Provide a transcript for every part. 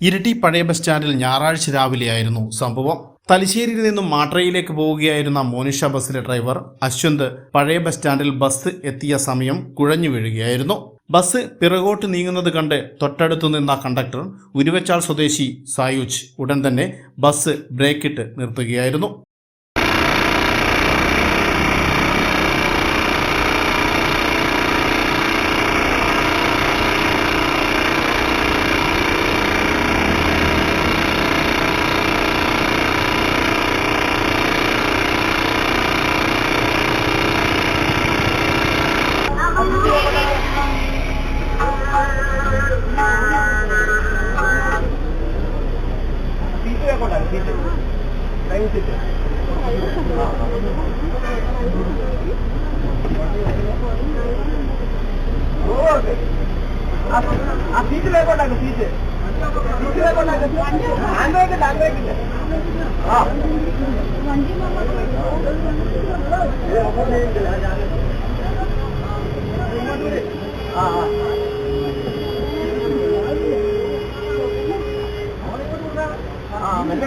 ഇരിട്ടി പഴയ ബസ് സ്റ്റാൻഡിൽ ഞായറാഴ്ച രാവിലെയായിരുന്നു സംഭവം. തലശ്ശേരിയിൽ നിന്നും മാട്രയിലേക്ക് പോവുകയായിരുന്ന മോനിഷ ബസ്സിലെ ഡ്രൈവർ അശ്വന്ത് പഴയ ബസ് സ്റ്റാൻഡിൽ ബസ് എത്തിയ സമയം കുഴഞ്ഞു വീഴുകയായിരുന്നു. ബസ് പിറകോട്ട് നീങ്ങുന്നത് കണ്ട് തൊട്ടടുത്തു നിന്ന കണ്ടക്ടർ ഉരുവച്ചാൽ സ്വദേശി സായുജ് ഉടൻ തന്നെ ബസ് ബ്രേക്കിട്ട് നിർത്തുകയായിരുന്നു. ആ സീറ്റ് വേക്കോട്ടാണ് സീറ്റ് സീറ്റ് വേക്കോട്ടാണ് ഹാൻഡ് ബ്രേക്ക് ഉണ്ട് ഹാൻഡ് ബ്രേക്ക് ഉണ്ട് ആ. ആ ആ. ആ മെല്ലെ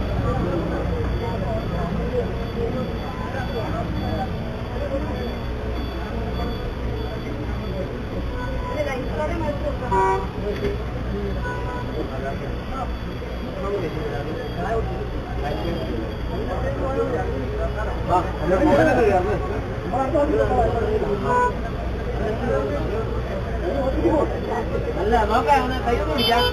അല്ല നോക്കാം കൈ പിടിക്കാം.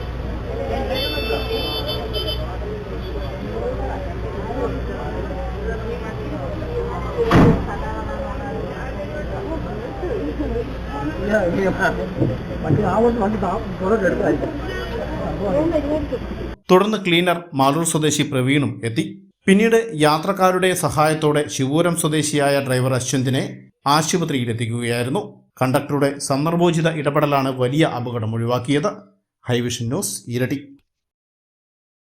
വണ്ടി തുടർന്ന് ക്ലീനർ മാലൂർ സ്വദേശി പ്രവീണും എത്തി. പിന്നീട് യാത്രക്കാരുടെ സഹായത്തോടെ ശിവൂരം സ്വദേശിയായ ഡ്രൈവർ അശ്വന്തിനെ ആശുപത്രിയിലെത്തിക്കുകയായിരുന്നു. കണ്ടക്ടറുടെ സന്ദർഭോചിത ഇടപെടലാണ് വലിയ അപകടം ഒഴിവാക്കിയത്. ഹൈവിഷൻ ന്യൂസ് ഇരട്ടി.